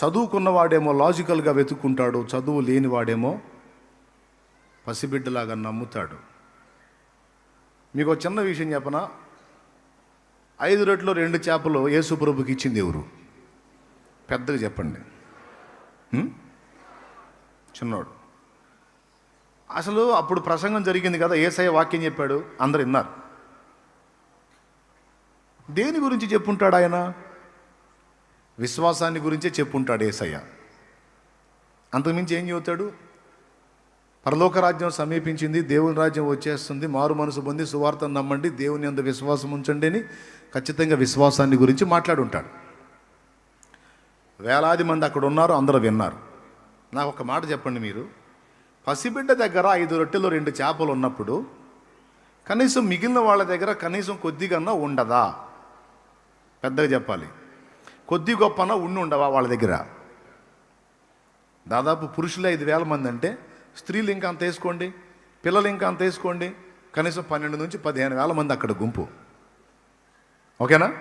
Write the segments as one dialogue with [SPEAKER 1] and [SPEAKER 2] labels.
[SPEAKER 1] చదువుకున్నవాడేమో లాజికల్గా వెతుక్కుంటాడు చదువు లేనివాడేమో పసిబిడ్డలాగా నమ్ముతాడు. మీకు చిన్న విషయం చెప్పనా? ఐదు రెట్లు రెండు చేపలు యేసు ప్రభుకి ఇచ్చింది ఎవరు? పెద్దగా చెప్పండి. చిన్నోడు. అసలు అప్పుడు ప్రసంగం జరిగింది కదా ఏసయ్య వాక్యం చెప్పాడు అందరు విన్నారు. దేని గురించి చెప్పుంటాడు ఆయన? విశ్వాసాన్ని గురించే చెప్పుంటాడు ఏసయ్య. అంతకుమించి ఏం చెబుతాడు పరలోక రాజ్యం సమీపించింది దేవుని రాజ్యం వచ్చేస్తుంది మారు మనసు పొంది సువార్తను నమ్మండి దేవుని అంత విశ్వాసం ఉంచండి అని ఖచ్చితంగా విశ్వాసాన్ని గురించి మాట్లాడుంటాడు. వేలాది మంది అక్కడ ఉన్నారు అందరూ విన్నారు. నాకు ఒక మాట చెప్పండి మీరు. పసిబిడ్డ దగ్గర ఐదు రొట్టెలు రెండు చేపలు ఉన్నప్పుడు కనీసం మిగిలిన వాళ్ళ దగ్గర కనీసం కొద్దిగన్నా ఉండదా? పెద్దగా చెప్పాలి. కొద్ది గొప్పన ఉండి ఉండవా వాళ్ళ దగ్గర? దాదాపు పురుషులు ఐదు వేల మంది అంటే స్త్రీలు ఇంకా అంత వేసుకోండి పిల్లలు ఇంకా అంత వేసుకోండి కనీసం పన్నెండు నుంచి పదిహేను వేల మంది అక్కడ గుంపు. ఓకేనా?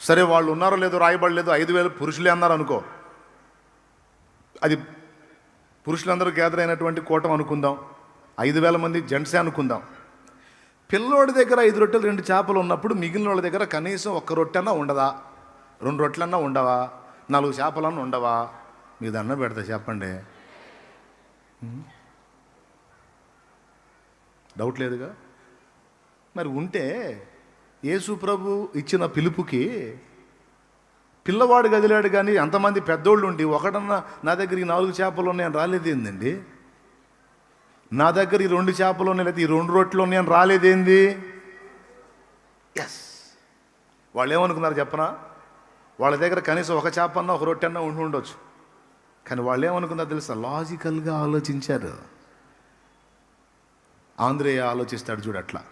[SPEAKER 1] సరే వాళ్ళు ఉన్నారో లేదో రాయబడలేదు ఐదు వేలు పురుషులే అన్నారు అనుకో. అది పురుషులందరూ గ్యాదర్ అయినటువంటి కూటం అనుకుందాం. ఐదు వేల మంది జెంట్సే అనుకుందాం. పిల్లోడి దగ్గర ఐదు రొట్టెలు రెండు చేపలు ఉన్నప్పుడు మిగిలిన వాళ్ళ దగ్గర కనీసం ఒక్క రొట్టెన్నా ఉండదా? రెండు రొట్లన్నా ఉండవా? నాలుగు చేపలన్నా ఉండవా? మీకు దండం పెడతా చెప్పండి. డౌట్ లేదుగా? మరి ఉంటే యేసు ప్రభు ఇచ్చిన పిలుపుకి పిల్లవాడు గదిలాడు కానీ అంతమంది పెద్దోళ్ళు ఉండి ఒకటన్నా నా దగ్గర ఈ నాలుగు చేపలు ఉన్నాయని రాలేదేందండి నా దగ్గర ఈ రెండు చేపలు ఉన్నాయి లేదా ఈ రెండు రొట్టెలు ఉన్నాయని రాలేదేంది ఎస్ వాళ్ళు ఏమనుకున్నారు చెప్పనా? వాళ్ళ దగ్గర కనీసం ఒక చేపన్నా ఒక రొట్టె అన్నా ఉండి ఉండొచ్చు. కానీ వాళ్ళు ఏమనుకున్నారు తెలుసా? లాజికల్గా ఆలోచించారు. ఆంధ్రేయ ఆలోచిస్తాడు చూడు అట్లా.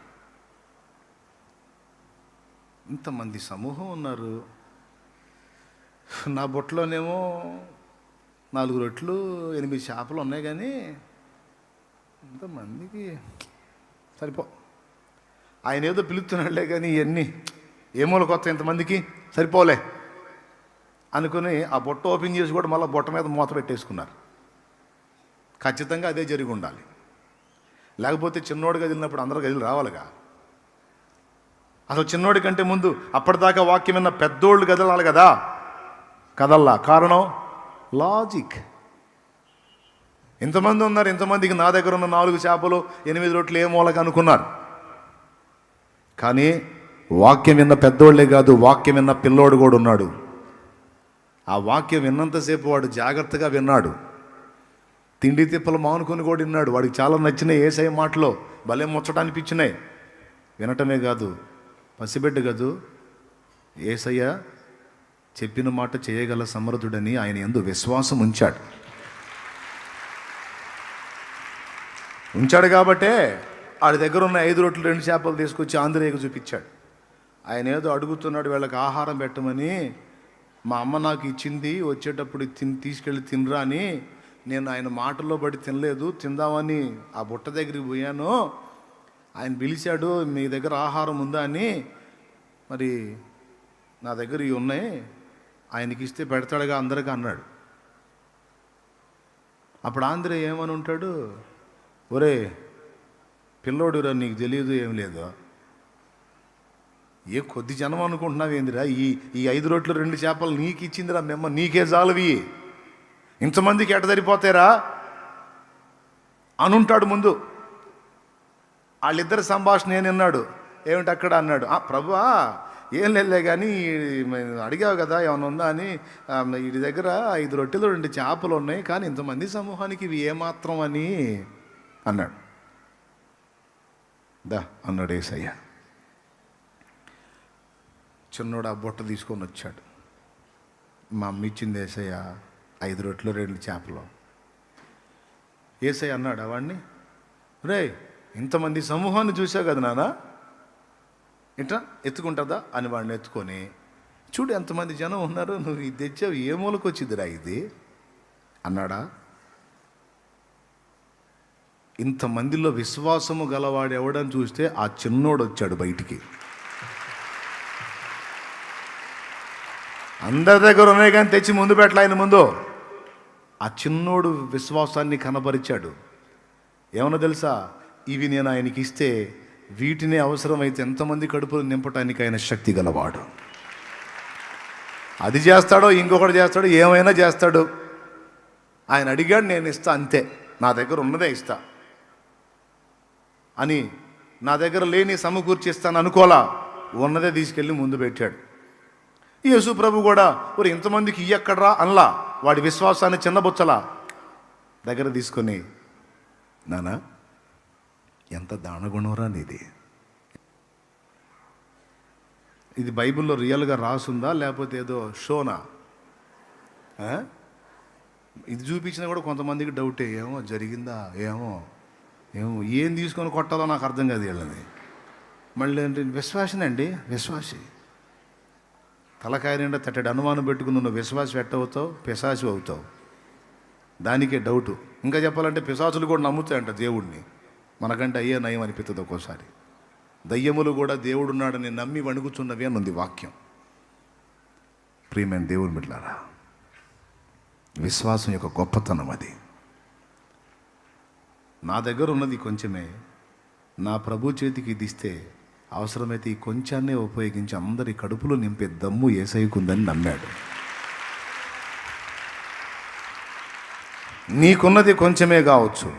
[SPEAKER 1] ఇంతమంది సమూహం ఉన్నారు. నా బొట్టలోనేమో నాలుగు రొట్లు ఎనిమిది చేపలు ఉన్నాయి కానీ ఇంతమందికి సరిపో. ఆయన ఏదో పిలుస్తున్నాడులే కానీ ఇవన్నీ ఏమోలు కొత్త ఇంతమందికి సరిపోలే. అనుకుని ఆ బొట్ట ఓపెన్ చేసి కూడా మళ్ళీ బొట్ట మీద మూత పెట్టేసుకున్నారు. ఖచ్చితంగా అదే జరిగి ఉండాలి. లేకపోతే చిన్నోడు గదిలినప్పుడు అందరూ గదిలు రావాలిగా. అసలు చిన్నోడి కంటే ముందు అప్పటిదాకా వాక్యం విన్న పెద్దోళ్ళు కదలాలి కదా. కదల్లా. కారణం? లాజిక్. ఇంతమంది ఉన్నారు ఇంతమందికి నా దగ్గర ఉన్న నాలుగు చేపలు ఎనిమిది రొట్లు ఏ మూలక అనుకున్నారు. కానీ వాక్యం విన్న పెద్దోళ్ళే కాదు వాక్యం విన్న పిల్లోడు కూడా ఉన్నాడు. ఆ వాక్యం విన్నంతసేపు వాడు జాగ్రత్తగా విన్నాడు. తిండి తిప్పలు మానుకొని కూడా విన్నాడు. వాడికి చాలా నచ్చినాయి ఏసఐ మాటలో. భలే ముచ్చట అనిపించినాయి వినటమే కాదు పసిబిడ్డ కాదు ఏసయ్య చెప్పిన మాట చేయగల సమర్థుడని ఆయన ఎందు విశ్వాసం ఉంచాడు. ఉంచాడు కాబట్టే వాడి దగ్గర ఉన్న ఐదు రొట్లు రెండు చేపలు తీసుకొచ్చి ఆంధ్రేయకు చూపించాడు. ఆయన ఏదో అడుగుతున్నాడు వీళ్ళకి ఆహారం పెట్టమని మా అమ్మ నాకు ఇచ్చింది వచ్చేటప్పుడు తిని తీసుకెళ్ళి తినరా అని నేను ఆయన మాటల్లో పడి తినలేదు. తిందామని ఆ బుట్ట దగ్గరికి పోయాను. ఆయన పిలిచాడు మీ దగ్గర ఆహారం ఉందా? అని. మరి నా దగ్గర ఇవి ఉన్నాయి. ఆయనకి ఇస్తే పెడతాడుగా అందరికీ అన్నాడు. అప్పుడు ఆంధ్ర ఏమని ఉంటాడు? ఒరే పిల్లోడురా నీకు తెలియదు ఏం లేదు. ఏ కొద్ది జనం అనుకుంటున్నావు ఏందిరా? ఈ ఈ ఐదు రోట్లు రెండు చేపలు నీకు ఇచ్చిందిరా మెమ్మ నీకే జాలవి. ఇంతమందికి ఎట సరిపోతారా అనుంటాడు ముందు. వాళ్ళిద్దరి సంభాషణ నేను విన్నాడు? ఏమిటి అక్కడ అన్నాడు? "ఆ, ప్రభువా ఏం లేదులే కానీ మేము అడిగావు కదా ఏమైనా ఉందా అని. వీడి దగ్గర ఐదు రొట్టెలు రెండు చేపలు ఉన్నాయి కానీ ఇంతమంది సమూహానికి ఇవి ఏమాత్రం అని అన్నాడు. దా అన్నాడు ఏసయ్య. చిన్నోడు ఆ బుట్ట తీసుకొని వచ్చాడు. మా అమ్మ ఇచ్చింది ఏసయ్య ఐదు రొట్లు రెండు చేపలు. ఏసయ్య అన్నాడు వాడిని రే ఇంతమంది సమూహాన్ని చూసావు కదా నానా? ఇట్లా ఎత్తుకుంటుందా? అని వాడిని ఎత్తుకొని చూడు ఎంతమంది జనం ఉన్నారు నువ్వు ఇది తెచ్చావు ఏ మూలకు వచ్చిందిరా ఇది? అన్నాడా ఇంతమందిలో విశ్వాసము గలవాడు ఎవడని చూస్తే ఆ చిన్నోడు వచ్చాడు బయటికి. అందరి దగ్గర ఉన్నాయి కానీ తెచ్చి ముందు పెట్టలే ఆయన ముందు. ఆ చిన్నోడు విశ్వాసాన్ని కనపరిచాడు ఏమన్నా తెలుసా? ఇవి నేను ఆయనకి ఇస్తే వీటిని అవసరమైతే ఎంతమంది కడుపులు నింపటానికి ఆయన శక్తి గలవాడు. అది చేస్తాడో ఇంకొకటి చేస్తాడో ఏమైనా చేస్తాడు. ఆయన అడిగాడు నేను ఇస్తా అంతే. నా దగ్గర ఉన్నదే ఇస్తా. అని నా దగ్గర లేని సమకూర్చి ఇస్తాను అనుకోలా ఉన్నదే తీసుకెళ్ళి ముందు పెట్టాడు. యేసు ప్రభు కూడా మరి ఇంతమందికి ఇయ్యక్కడ్రా? అనలా. వాడి విశ్వాసాన్ని చిన్నబుచ్చలా. దగ్గర తీసుకొని నానా ఎంత దానగుణంరా నీది? ఇది బైబిల్లో రియల్గా రాసుందా? లేకపోతే ఏదో షోనా? ఇది చూపించినా కూడా కొంతమందికి డౌటే. ఏమో జరిగిందా? ఏమో ఏమో ఏం తీసుకొని కొట్టాలో నాకు అర్థం కాదు వీళ్ళని. మళ్ళీ ఏంటి? విశ్వాసనండి? విశ్వాసి. తలకాయ నిండా తట్టడి అనుమానం పెట్టుకుని నువ్వు విశ్వాసం ఎట్టవుతావు? పిశాచి అవుతావు. దానికే డౌటు. ఇంకా చెప్పాలంటే పిశాచులు కూడా నమ్ముతాయంట దేవుడిని మనకంటే అయ్యే నయం అనిపిస్తుంది ఒక్కోసారి. దయ్యములు కూడా దేవుడున్నాడని నమ్మి వణుకుతున్నవి అని ఉంది వాక్యం. ప్రియమైన దేవుని బిడ్డారా విశ్వాసం యొక్క గొప్పతనం అది. నా దగ్గర ఉన్నది కొంచెమే. నా ప్రభు చేతికి ఇది ఇస్తే అవసరమైతే ఈ కొంచాన్నే ఉపయోగించి అందరి కడుపులో నింపే దమ్ము ఏసైకుందని నమ్మాడు. నీకున్నది కొంచెమే కావచ్చు.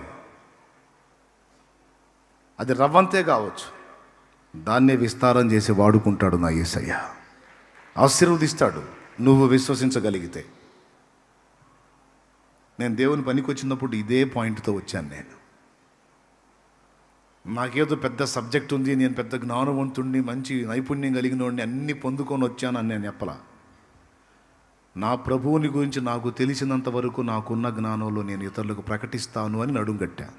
[SPEAKER 1] అది రవ్వంతే కావచ్చు. దాన్నే విస్తారం చేసి వాడుకుంటాడు నా ఏసయ్య. ఆశీర్వదిస్తాడు. నువ్వు విశ్వసించగలిగితే. నేను దేవుని పనికి వచ్చినప్పుడు ఇదే పాయింట్తో వచ్చాను నేను. నాకేదో పెద్ద సబ్జెక్ట్ ఉంది నేను పెద్ద జ్ఞానవంతుణ్ణి మంచి నైపుణ్యం కలిగిన వాడిని అన్నీ పొందుకొని వచ్చానని నేను చెప్పలా. నా ప్రభువుని గురించి నాకు తెలిసినంత వరకు నాకున్న జ్ఞానంలో నేను ఇతరులకు ప్రకటిస్తాను అని నడుంగట్టా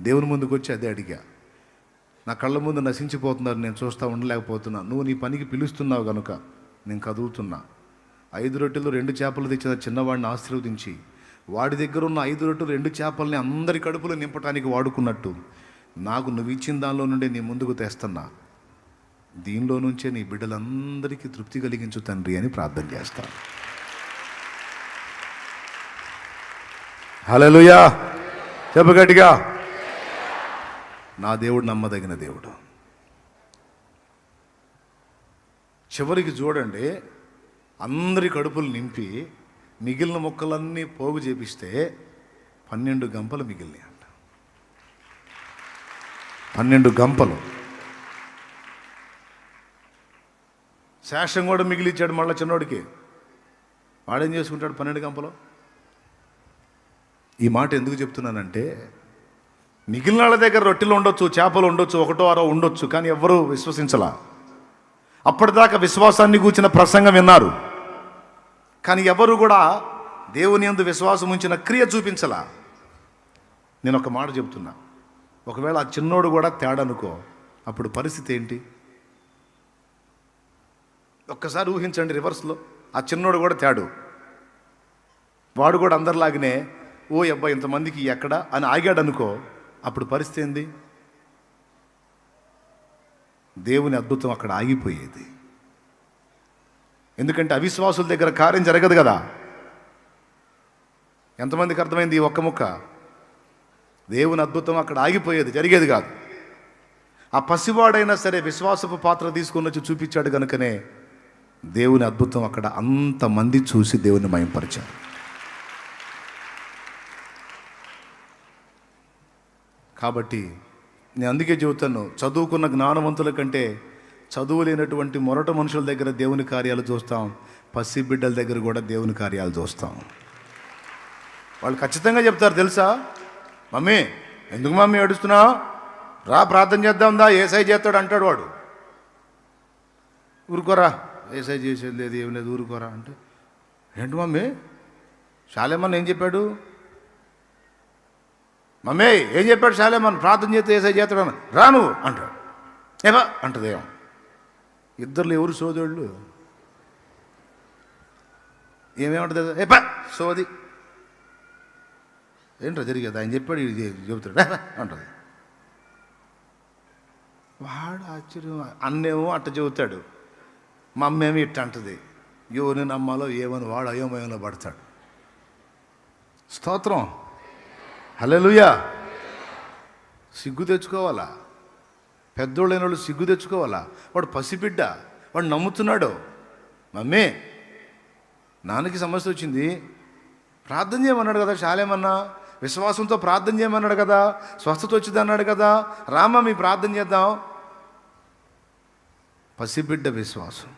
[SPEAKER 1] దేవుని ముందుకు వచ్చి అదే అడిగా. నా కళ్ళ ముందు నశించిపోతున్నారు నేను చూస్తూ ఉండలేకపోతున్నా. నువ్వు నీ పనికి పిలుస్తున్నావు కనుక నేను కదులుతున్నా. ఐదు రొట్టెలు రెండు చేపలు తెచ్చిన చిన్నవాడిని ఆశీర్వదించి వాడి దగ్గర ఉన్న ఐదు రొట్టెలు రెండు చేపల్ని అందరి కడుపులో నింపడానికి వాడుకున్నట్టు నాకు నువ్వు ఇచ్చిన దానిలో నుండి నీ ముందుకు తెస్తున్నా. దీనిలో నుంచే నీ బిడ్డలందరికీ తృప్తి కలిగించు తండ్రి అని ప్రార్థన చేస్తాను. హలోయా చెప్పగట్టిగా నా దేవుడు నమ్మదగిన దేవుడు. చివరికి చూడండి అందరి కడుపులు నింపి మిగిలిన మొక్కలన్నీ పోగు చేపిస్తే పన్నెండు గంపలు మిగిలినాయి. పన్నెండు గంపలు. శేషం కూడా మిగిలిచ్చాడు మళ్ళీ చిన్నోడికి. వాడేం చేసుకుంటాడు పన్నెండు గంపలు? ఈ మాట ఎందుకు చెప్తున్నానంటే మిగిలిన వాళ్ళ దగ్గర రొట్టెలు ఉండొచ్చు చేపలు ఉండొచ్చు ఒకటో అరో ఉండొచ్చు కానీ ఎవ్వరూ విశ్వసించలా. అప్పటిదాకా విశ్వాసాన్ని కూర్చిన ప్రసంగం విన్నారు. కానీ ఎవరు కూడా దేవుని యందు విశ్వాసం ఉంచిన క్రియ చూపించలా. నేను ఒక మాట చెప్తున్నా. ఒకవేళ ఆ చిన్నోడు కూడా తేడనుకో అప్పుడు పరిస్థితి ఏంటి? ఒక్కసారి ఊహించండి రివర్స్లో. ఆ చిన్నోడు కూడా తేడు. వాడు కూడా అందరిలాగనే ఓ అబ్బాయి ఇంతమందికి ఎక్కడ? అని ఆగాడు అనుకో అప్పుడు పరిస్థితి ఏంది? దేవుని అద్భుతం అక్కడ ఆగిపోయేది. ఎందుకంటే అవిశ్వాసుల దగ్గర కార్యం జరగదు కదా. ఎంతమందికి అర్థమైంది ఈ ఒక్క ముక్క? దేవుని అద్భుతం అక్కడ ఆగిపోయేది జరిగేది కాదు. ఆ పసివాడైనా సరే విశ్వాసపు పాత్ర తీసుకొని వచ్చి చూపించాడు కనుకనే దేవుని అద్భుతం అక్కడ అంతమంది చూసి దేవుని మయంపరిచారు. కాబట్టి నేను అందుకే చెబుతాను చదువుకున్న జ్ఞానవంతుల కంటే చదువు లేనటువంటి మొరట మనుషుల దగ్గర దేవుని కార్యాలు చూస్తాం పసి బిడ్డల దగ్గర కూడా దేవుని కార్యాలు చూస్తాం. వాళ్ళు ఖచ్చితంగా చెప్తారు తెలుసా? మమ్మీ ఎందుకు మమ్మీ ఏడుస్తున్నావు? రా ప్రార్థన చేద్దాం దా ఏసై చేస్తాడు అంటాడు వాడు. ఊరుకోరా ఏసై చేసేది లేదు ఏం లేదు ఊరుకోరా అంటే. ఏంటి మమ్మీ? శాలేమన్ ఏం చెప్పాడు? మమ్మీ ఏం చెప్పాడు శాలేమన్? ప్రార్థన చేస్తే ఏసై చేస్తాడు అని. రా నువ్వు అంటాడు. ఏవా అంటది ఇద్దరు ఎవరు సోదరుళ్ళు? ఏమేమంటది? ఏ పా సోది. ఏంటో జరిగేది? ఆయన చెప్పాడు ఇది చెబుతాడు. "రా, అంటది. వాడు ఆశ్చర్యం. అన్నేమో అట్ట చెబుతాడు. మా ఇట్ట అంటది. ఎవరిని నమ్మాలో ఏమని వాడు అయోమయంలో పడతాడు. స్తోత్రం. హల్లెలూయా. సిగ్గు తెచ్చుకోవాలా? పెద్దోళ్ళైన వాళ్ళు సిగ్గు తెచ్చుకోవాలా? వాడు పసిబిడ్డ. వాడు నమ్ముతున్నాడు. మమ్మీ నాన్నకి సమస్య వచ్చింది. ప్రార్థన చేయమన్నాడు కదా చాలేమన్నా విశ్వాసంతో ప్రార్థన చేయమన్నాడు కదా స్వస్థత వచ్చింది అన్నాడు కదా రామ మీ ప్రార్థన చేద్దాం. పసిబిడ్డ విశ్వాసం.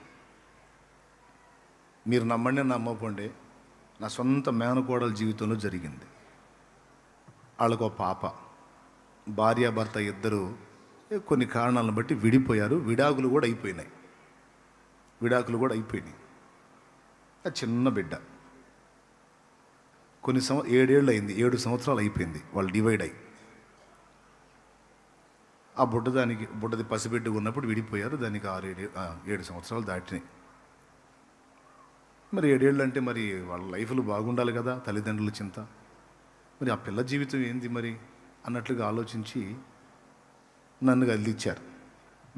[SPEAKER 1] మీరు నమ్మండి నమ్మకండి. నా సొంత మేనకోడల జీవితంలో జరిగింది. వాళ్ళకు ఒక పాప. భార్యాభర్త ఇద్దరు కొన్ని కారణాలను బట్టి విడిపోయారు. విడాకులు కూడా అయిపోయినాయి. విడాకులు కూడా అయిపోయినాయి. చిన్న బిడ్డ. కొన్ని సంవ ఏడేళ్ళు అయింది ఏడు సంవత్సరాలు అయిపోయింది వాళ్ళు డివైడ్ అయ్యి. ఆ బుడ్డ దానికి బుడ్డది పసిబిడ్డ ఉన్నప్పుడు విడిపోయారు దానికి ఆరు ఏడు ఏడు సంవత్సరాలు దాటినాయి. మరి ఏడేళ్ళు అంటే మరి వాళ్ళ లైఫ్లు బాగుండాలి కదా తల్లిదండ్రుల చింత. మరి ఆ పిల్ల జీవితం ఏంది మరి? అన్నట్లుగా ఆలోచించి నన్ను కదిలిచ్చారు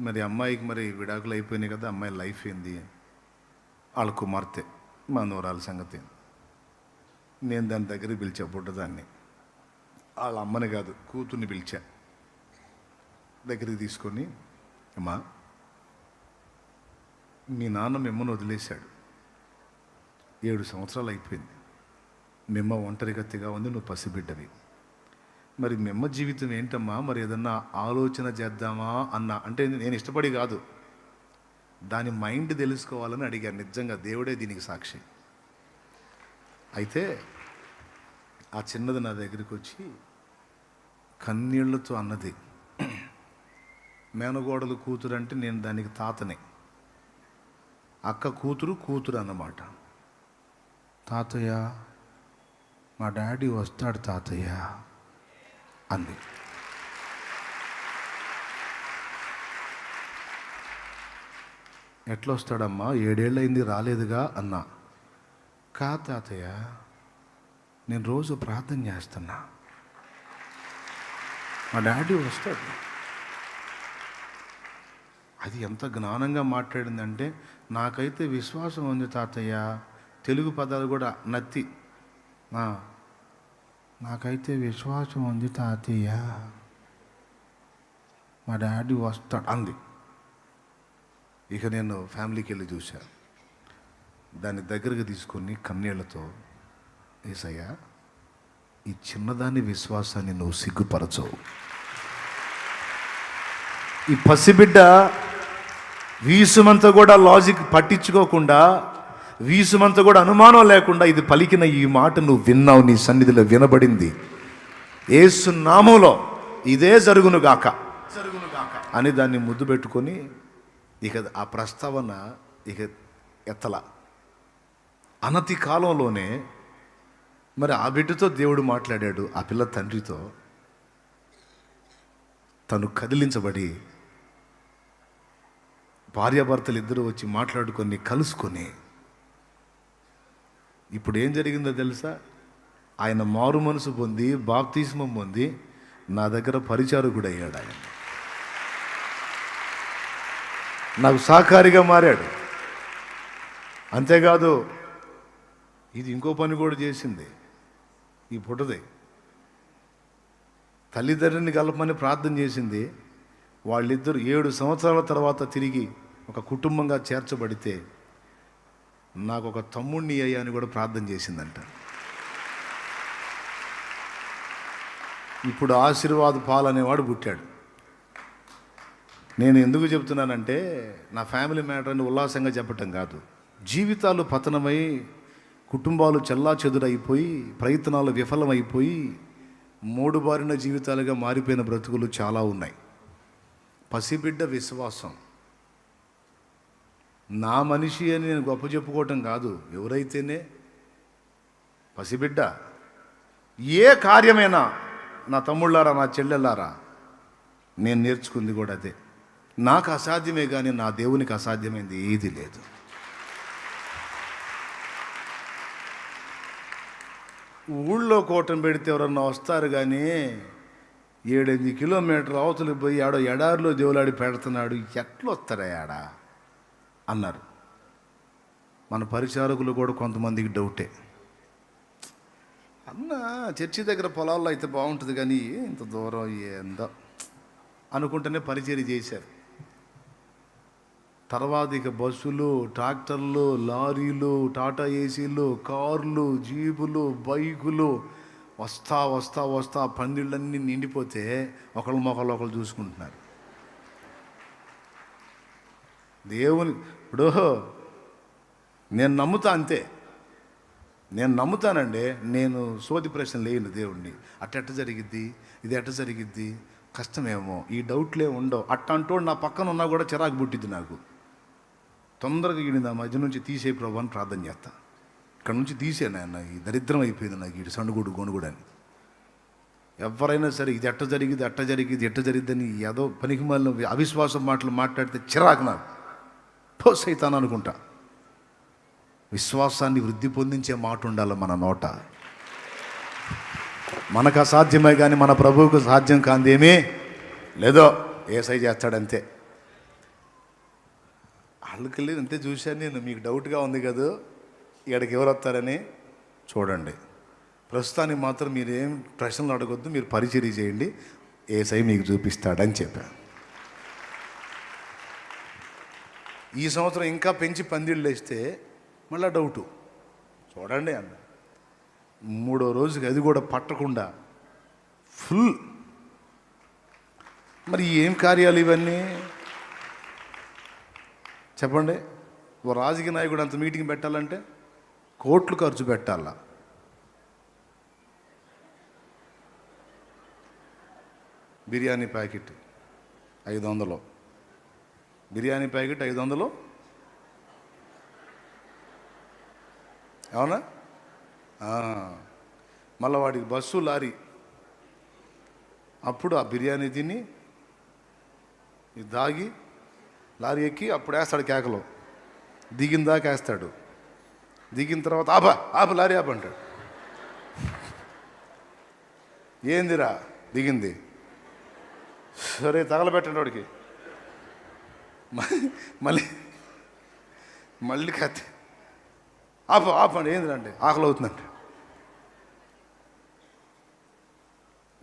[SPEAKER 1] మరి అమ్మాయికి మరి విడాకులు అయిపోయినాయి కదా అమ్మాయి లైఫ్ ఏంది? వాళ్ళ కుమార్తె మా నూరాల సంగతి నేను దాని దగ్గరికి పిలిచా బుడ్డదాన్ని. వాళ్ళ అమ్మని కాదు కూతుర్ని పిలిచా. దగ్గరికి తీసుకొని అమ్మా మీ నాన్న మిమ్మల్ని వదిలేశాడు. ఏడు సంవత్సరాలు అయిపోయింది. మిమ్మ ఒంటరిగత్తిగా ఉంది నువ్వు పసిబిడ్డవి. మరి మిమ్మ జీవితం ఏంటమ్మా? మరి ఏదన్నా ఆలోచన చేద్దామా? అన్న అంటే నేను ఇష్టపడి కాదు. దాని మైండ్ తెలుసుకోవాలని అడిగాను. నిజంగా దేవుడే దీనికి సాక్షి. అయితే ఆ చిన్నది నా దగ్గరికి వచ్చి కన్నీళ్ళతో అన్నది. మేనగోడలు కూతురు అంటే నేను దానికి తాతనే. అక్క కూతురు కూతురు అన్నమాట. తాతయ్య మా డాడీ వస్తాడు తాతయ్య అంది. ఎట్లా వస్తాడమ్మా ఏడేళ్ళయింది రాలేదుగా అన్నా. కా తాతయ్య? నేను రోజు ప్రార్థన చేస్తున్నా. మా డాడీ వస్తాడు. అది ఎంత జ్ఞానంగా మాట్లాడిందంటే నాకైతే విశ్వాసం ఉంది తాతయ్య తెలుగు పదాలు కూడా నత్తి. నాకైతే విశ్వాసం ఉంది తాతయ్య. మా డాడీ వస్తాడు అంది. ఇక నేను ఫ్యామిలీకి వెళ్ళి చూశా. దాన్ని దగ్గరకు తీసుకొని కన్నీళ్ళతో ఏసయ్యా ఈ చిన్నదాని విశ్వాసాన్ని నువ్వు సిగ్గుపరచవు ఈ పసిబిడ్డ వీసుమంతా కూడా లాజిక్ పట్టించుకోకుండా వీసుమంతా కూడా అనుమానం లేకుండా ఇది పలికిన ఈ మాట నువ్వు విన్నావు నీ సన్నిధిలో వినబడింది. ఏసు నామంలో ఇదే జరుగును గాక అని దాన్ని ముద్దు పెట్టుకొని ఇక ఆ ప్రస్తావన ఇక ఎత్తల. అనతి కాలంలోనే మరి ఆ బిడ్డతో దేవుడు మాట్లాడాడు ఆ పిల్ల తండ్రితో. తను కదిలించబడి భార్యాభర్తలు ఇద్దరు వచ్చి మాట్లాడుకొని కలుసుకొని ఇప్పుడు ఏం జరిగిందో తెలుసా? ఆయన మారు మనసు పొంది బాప్తిస్మం పొంది నా దగ్గర పరిచారకుడు అయ్యాడు ఆయన. నాకు సహకారిగా మారాడు. అంతేకాదు ఇది ఇంకో పని కూడా చేసింది. ఈ పుట్టది తల్లిదండ్రుల్ని కలపమని ప్రార్థన చేసింది. వాళ్ళిద్దరు ఏడు సంవత్సరాల తర్వాత తిరిగి ఒక కుటుంబంగా చేర్చబడితే నాకు ఒక తమ్ముణ్ణి అయ్యా అని కూడా ప్రార్థన చేసిందంట. ఇప్పుడు ఆశీర్వాద పాల్ అనేవాడు పుట్టాడు. నేను ఎందుకు చెప్తున్నానంటే నా ఫ్యామిలీ మ్యాటర్ని ఉల్లాసంగా చెప్పటం కాదు. జీవితాలు పతనమై కుటుంబాలు చెల్లా చెదురైపోయి ప్రయత్నాలు విఫలమైపోయి మూడుబారిన జీవితాలుగా మారిపోయిన బ్రతుకులు చాలా ఉన్నాయి. పసిబిడ్డ విశ్వాసం. నా మనిషి అని నేను గొప్ప చెప్పుకోవటం కాదు. ఎవరైతేనే పసిబిడ్డ. ఏ కార్యమైనా నా తమ్ముళ్ళారా నా చెల్లెళ్ళారా నేను నేర్చుకుంది కూడా అదే. నాకు అసాధ్యమే కానీ నా దేవునికి అసాధ్యమైంది ఏది లేదు. ఊళ్ళో కోటం పెడితే ఎవరన్నా వస్తారు కానీ ఏడెనిమిది కిలోమీటర్ అవతలికి పోయి ఆడో ఎడారిలో దేవులాడి పెడుతున్నాడు ఎట్లా ఆడ? అన్నారు. మన పరిచారకులు కూడా కొంతమందికి డౌటే. అన్న చర్చి దగ్గర పొలాల్లో అయితే బాగుంటుంది కానీ ఇంత దూరం ఏందో అనుకుంటేనే పరిచయం చేశారు. తర్వాత ఇక బస్సులు ట్రాక్టర్లు లారీలు టాటా ఏసీలు కార్లు జీపులు బైకులు వస్తా వస్తా వస్తా పందిళ్ళన్నీ నిండిపోతే ఒకళ్ళు మొక్కలు ఒకళ్ళు చూసుకుంటున్నారు. దేవుని ఇప్పుడు నేను నమ్ముతా అంతే. నేను నమ్ముతానండి నేను సోది ప్రశ్న లేను దేవుణ్ణి. అట్టెట్ట జరిగిద్ది? ఇది ఎట్ట జరిగిద్ది? కష్టమేమో. ఈ డౌట్లే ఉండవు. అట్ట అంటూ నా పక్కన ఉన్నా కూడా చిరాకు పుట్టిద్ది నాకు. తొందరగా ఈయన నా మధ్య నుంచి తీసే ప్రభు అని ప్రార్థన చేస్తా. ఇక్కడ నుంచి తీసే నాయన ఈ దరిద్రం అయిపోయింది నాకు ఈ సండుగుడు గొనుగుడు అని. ఎవరైనా సరే ఇది ఎట్ట జరిగింది అట్ట జరిగింది ఎట్ట జరిగిందని ఏదో పనికి మళ్ళీ అవిశ్వాసం మాటలు మాట్లాడితే చిరాకు నాకు. పోస్ అవుతాను అనుకుంటా. విశ్వాసాన్ని వృద్ధి పొందించే మాట ఉండాలి మన నోట. మనకు అసాధ్యమే కానీ మన ప్రభువుకు సాధ్యం కాందేమీ లేదో ఏసై చేస్తాడంతే. వాళ్ళకి వెళ్ళి అంతే చూశాను నేను. మీకు డౌట్గా ఉంది కదా? ఇక్కడికి ఎవరు వస్తారని? చూడండి. ప్రస్తుతానికి మాత్రం మీరేం ప్రశ్నలు అడగొద్దు మీరు పరిచర్య చేయండి. ఏసై మీకు చూపిస్తాడని చెప్పాను ఈ సంవత్సరం ఇంకా పెంచి పందిళ్ళు వేస్తే మళ్ళీ డౌటు. చూడండి అన్న. మూడో రోజుకి అది కూడా పట్టకుండా ఫుల్. మరి ఏం కార్యాలు ఇవన్నీ? చెప్పండి ఓ రాజకీయ నాయకుడు అంత మీటింగ్ పెట్టాలంటే కోట్లు ఖర్చు పెట్టాలా? బిర్యానీ ప్యాకెట్ ఐదు వందలు బిర్యానీ ప్యాకెట్ ఐదు వందలు అవునా మళ్ళీ వాడికి బస్సు లారీ. అప్పుడు ఆ బిర్యానీ తిని ఇది దాగి లారీ ఎక్కి అప్పుడు వేస్తాడు కేకలు. దిగిన దాకా వేస్తాడు దిగిన తర్వాత ఆప ఆప లారీ ఆప అంటాడు. ఏందిరా? దిగింది. సరే తగలబెట్టండి వాడికి. మళ్ళీ మళ్ళీ కత్తి. ఆప ఆపండి ఏంటంటే ఆకలి అవుతుందంటే.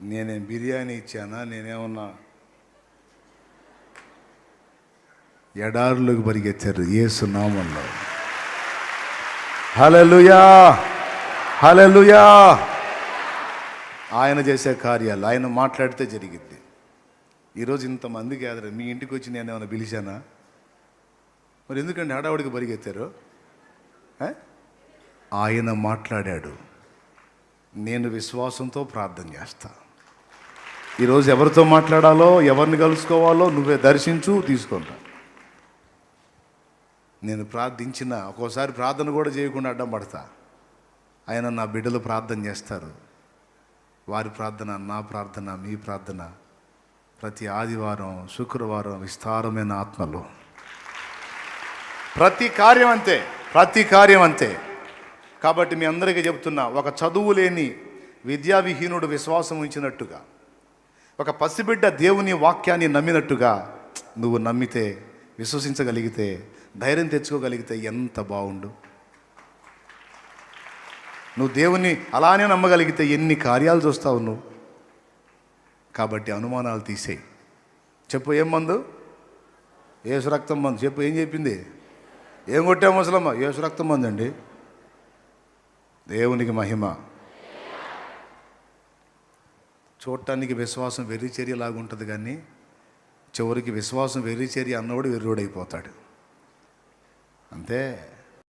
[SPEAKER 1] నేనేం బిర్యానీ ఇచ్చానా? నేనేమన్నా ఎడారులోకి పరిగెత్తారు ఏసు నామంలో. హలలుయా హలలుయా ఆయన చేసే కార్యాలు ఆయన మాట్లాడితే జరిగింది ఈరోజు ఇంతమంది గ్యాదర్ మీ ఇంటికి వచ్చి నేను ఏమైనా పిలిచానా? మరి ఎందుకండి హడావుడికి పరిగెత్తారు? ఆయన మాట్లాడాడు నేను విశ్వాసంతో ప్రార్థన చేస్తా. ఈరోజు ఎవరితో మాట్లాడాలో ఎవరిని కలుసుకోవాలో నువ్వే దర్శించు తీసుకుంటా నేను ప్రార్థించిన ఒక్కోసారి ప్రార్థన కూడా చేయకుండా అడ్డం పడతా. ఆయన నా బిడ్డలు ప్రార్థన చేస్తారు. వారి ప్రార్థన నా ప్రార్థన మీ ప్రార్థన ప్రతి ఆదివారం శుక్రవారం విస్తారమైన ఆత్మలు. ప్రతి కార్యం అంతే ప్రతి కార్యం అంతే. కాబట్టి మీ అందరికీ చెప్తున్నా ఒక చదువు లేని విద్యావిహీనుడు విశ్వాసం ఉంచినట్టుగా ఒక పసిబిడ్డ దేవుని వాక్యాన్ని నమ్మినట్టుగా నువ్వు నమ్మితే విశ్వసించగలిగితే ధైర్యం తెచ్చుకోగలిగితే ఎంత బాగుండు. నువ్వు దేవుణ్ణి అలానే నమ్మగలిగితే ఎన్ని కార్యాలు చూస్తావు నువ్వు. కాబట్టి అనుమానాలు తీసేయి. చెప్పు ఏం మందు? ఏసు రక్తం మందు. చెప్పు ఏం చెప్పింది? ఏం కొట్టావు ముసలమ్మ? ఏసు రక్తం మందు అండి. దేవునికి మహిమ. చూడటానికి విశ్వాసం వెర్రి చర్యలాగా ఉంటుంది కానీ చివరికి విశ్వాసం వెర్రి చర్య అన్నవాడు వెర్రుడైపోతాడు. అంతే